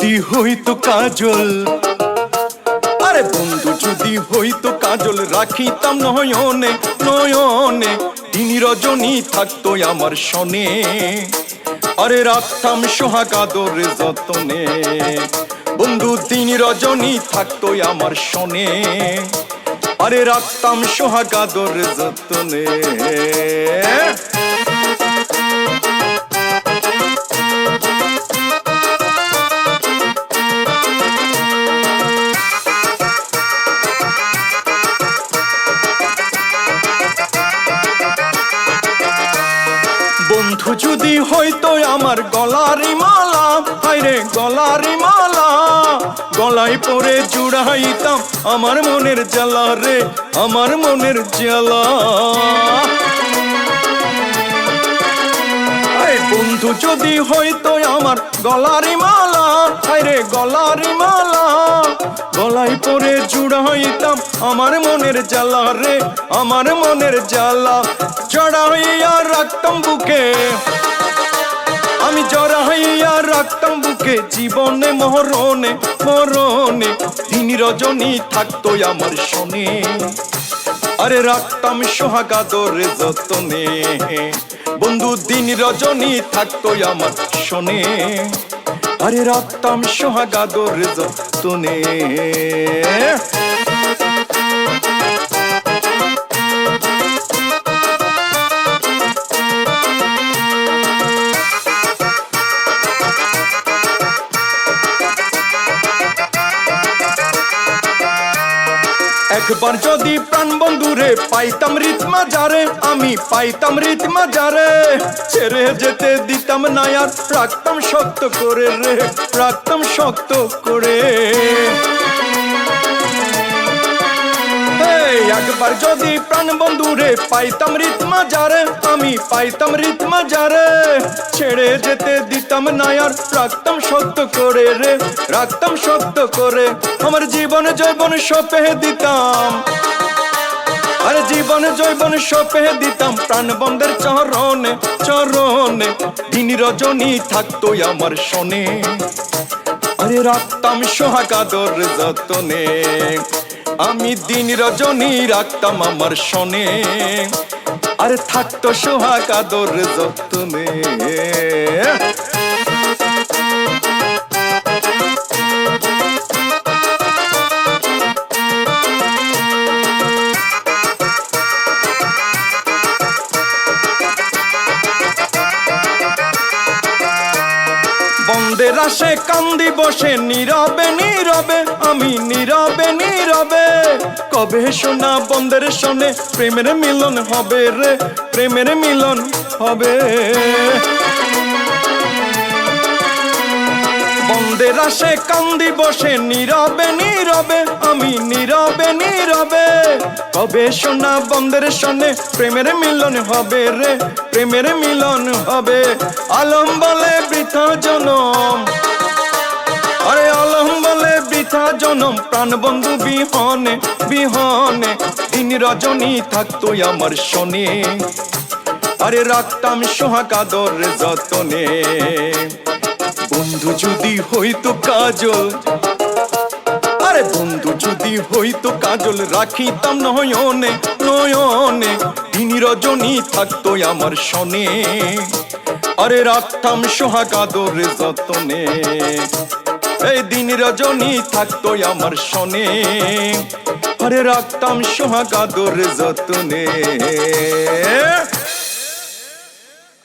যদি হইতো কাজল। আরে বন্ধু, যদি হইতো কাজল, রাখিতাম নয়নে নয়নে। তিনি রজনী থাকতো আমার সনে আরে রাখতাম সোহাগাদর যতনে। বন্ধু তিনি রজনী থাকতো আমার সনে আরে রাখতাম সোহাগাদর যতনে। যদি হইতো আমার গলারি মালা হাইরে গলারি মালা, গলায় পরে জুড়াইতাম আমার মনের জ্বালা রে, আমার মনের জ্বালা। বন্ধু, যদি হইতো আমার গলারি মালা হাইরে গলারি মালা, গলায় পরে জুড়াইতাম আমার মনের জ্বালা রে, আমার মনের জ্বালা। জড়াইয়া রাখতাম বুকে, আমি জড়া হইয়া রাখতাম বুকে, জীবনে মরণে মরণে, দিন রজনী থাকতো আমার শোনে। আরে রাখতাম সোহাগাদর যতনে, বন্ধু দিন রজনী থাকতো আমার শোনে। আরে রাখতাম সোহাগাদর যতনে একবার যদি প্রাণ বন্ধুরে পাইতাম রিতমা যারে আমি পাইতাম রিতমা যারে ছেড়ে যেতে দিতাম না আর, রাখতাম শক্ত করে রে, রাখতাম শক্ত করে। একবার যদি প্রাণ বন্ধুরে পাইতাম রিতমা যারে, আমি পাইতাম রিতমা যারে। ছেড়ে যেতে দিতাম না আর, রাখতাম শক্ত করে রে, রাখতাম শক্ত করে। আমার জীবন জৈবন সপে দিতাম। আরে জীবন জৈবন সপে দিতাম প্রাণ বন্ধের চরণে চরণে। দিন রজনী থাকতো আমার শোনে। আরে রাখতাম সোহাগাদর যতনে। আমি দিন রজনী রাখতাম আমার সনে আরে থাকতো সোহাগাদর যতনে। বন্দের আসে কান্দি বসে, নীরবে নীরবে, আমি নীরবে নীরবে। কবে শোনা বন্দের শোনে প্রেমের মিলন হবে রে, প্রেমের মিলন হবে? বন্দের আসে কান্দি বসে, নীরবে নীরবে, আমি নীরবে নীরবে। কবে শোনা বন্দের শোনে প্রেমের মিলন হবে রে, প্রেমের মিলন হবে। আলম বলে বৃথা জনম, আরে আলম বলে বৃথা জনম, প্রাণ বন্ধু বিহনে বিহনে। দিন রজনী থাকতো আমার শোনে, আরে রাখতাম সোহাগাদর যতনে। বন্ধু, যদি হইতো কাজল। আরে বন্ধু, যদি হইতো কাজল, রাখিতাম নয়নে নয়নে। দিন রজনী থাকতো আমার শনে। আরে রাখতাম সোহাগাদর যতনে। এই দিন রজনী থাকতো আমার শনে। আরে রাখতাম সোহাগাদর যতনে।